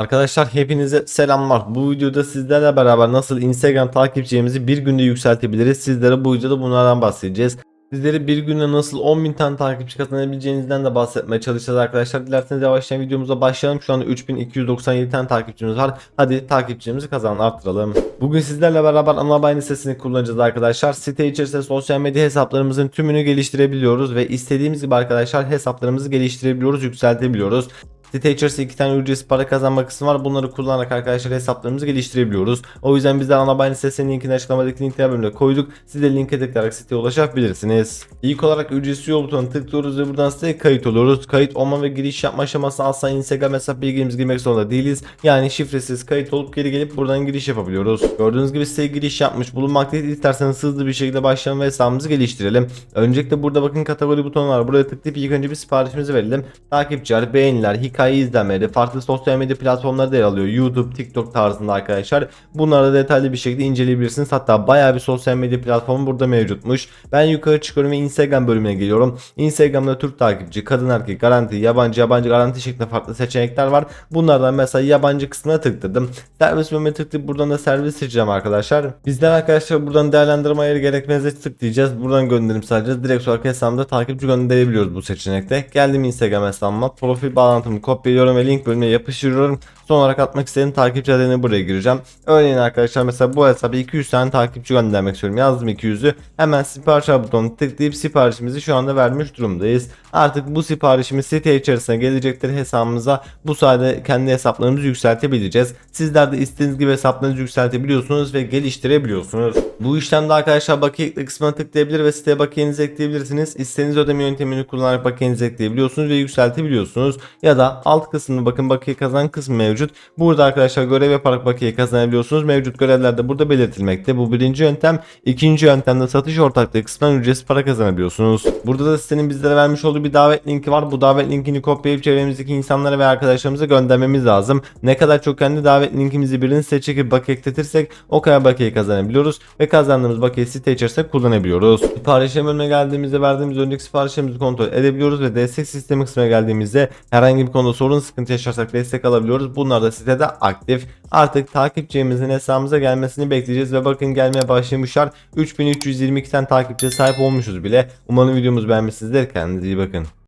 Arkadaşlar hepinize selamlar. Bu videoda sizlerle beraber nasıl Instagram takipçilerimizi bir günde yükseltebiliriz sizlere bu videoda bunlardan bahsedeceğiz. Sizleri bir günde nasıl 10.000 tane takipçi kazanabileceğinizden de bahsetmeye çalışacağız arkadaşlar. Dilerseniz yavaştan videomuza başlayalım. Şu anda 3297 tane takipçimiz var. Hadi takipçimizi kazan arttıralım. Bugün sizlerle beraber Anabayni sitesini kullanacağız arkadaşlar. Site içerisinde sosyal medya hesaplarımızın tümünü geliştirebiliyoruz ve istediğimiz gibi arkadaşlar hesaplarımızı geliştirebiliyoruz, yükseltebiliyoruz. İçerisinde iki tane ücretsiz para kazanma kısmı var. Bunları kullanarak arkadaşlar hesaplarımızı geliştirebiliyoruz. O yüzden biz de Anabayni sitesinin linkini açıklamadaki linkler bölümüne koyduk. Siz de linke tıklayarak siteye ulaşabilirsiniz. İlk olarak ücretsiz yol butonuna tıklıyoruz ve buradan siteye kayıt oluyoruz. Kayıt olma ve giriş yapma aşamasına asla Instagram hesap bilgimizi girmek zorunda değiliz. Yani şifresiz kayıt olup geri gelip buradan giriş yapabiliyoruz. Gördüğünüz gibi siteye giriş yapmış bulunmaktayız. İsterseniz hızlı bir şekilde başlayalım ve hesabımızı geliştirelim. Öncelikle burada bakın kategori butonu var. Buraya tıklayıp ilk önce bir siparişimizi verelim. Takipçiler, beğeniler, hikaye izlenmeleri, farklı sosyal medya platformları da yer alıyor. YouTube, TikTok tarzında arkadaşlar. Bunları da detaylı bir şekilde inceleyebilirsiniz. Hatta bayağı bir sosyal medya platformu burada mevcutmuş. Ben yukarı çıkıyorum ve Instagram bölümüne geliyorum. Instagram'da Türk takipçi, kadın erkek, garanti, yabancı, yabancı garanti şeklinde farklı seçenekler var. Bunlardan mesela yabancı kısmına tıkladım. Servis bölümüne tıklayıp buradan da servis seçeceğim arkadaşlar. Bizler arkadaşlar buradan değerlendirme ayarı gerekmenize tıklayacağız. Buradan gönderim sadece. Direkt olarak hesabımda takipçi gönderebiliyoruz bu seçenekte. Geldim Instagram hesabıma. Profil bağlantımı kopyalıyorum ve link bölümüne yapıştırıyorum. Son olarak atmak istediğim takipçi adını buraya gireceğim. Örneğin arkadaşlar mesela bu hesaba 200 tane takipçi göndermek istiyorum. Yazdım 200'ü. Hemen sipariş al butonuna tıklayıp siparişimizi şu anda vermiş durumdayız. Artık bu siparişimiz site içerisine gelecektir hesabımıza. Bu sayede kendi hesaplarımızı yükseltebileceğiz. Sizler de istediğiniz gibi hesaplarınızı yükseltebiliyorsunuz ve geliştirebiliyorsunuz. Bu işlemde arkadaşlar bakiye ekle kısmına tıklayabilir ve siteye bakiyenizi ekleyebilirsiniz. İstediğiniz ödeme yöntemini kullanarak bakiyenizi ekleyebiliyorsunuz ve yükseltebiliyorsunuz. Ya da alt kısmında bakın bakiye kazan kısmı mevcut. Burada arkadaşlar görev yaparak bakiye kazanabiliyorsunuz. Mevcut görevler de burada belirtilmekte. Bu birinci yöntem. İkinci yöntemde satış ortaklığı kısmından ücretsiz para kazanabiliyorsunuz. Burada da sitenin bizlere vermiş olduğu bir davet linki var. Bu davet linkini kopyalayıp çevremizdeki insanlara ve arkadaşlarımıza göndermemiz lazım. Ne kadar çok kendi davet linkimizi birinin site çekip bakiye ekletirsek o kadar bakiye kazanabiliyoruz ve kazandığımız bakiye site içerisinde kullanabiliyoruz. Siparişleme bölümüne geldiğimizde verdiğimiz önceki siparişlerimizi kontrol edebiliyoruz ve destek sistemi kısmına geldiğimizde herhangi bir konuda sorun sıkıntı yaşarsak destek alabiliyoruz. Bunlar da sitede aktif. Artık takipçimizin hesabımıza gelmesini bekleyeceğiz ve bakın gelmeye başlamışlar. 3322 tane takipçiye sahip olmuşuz bile. Umarım videomuzu beğenmişsinizdir. Kendinize iyi bakın.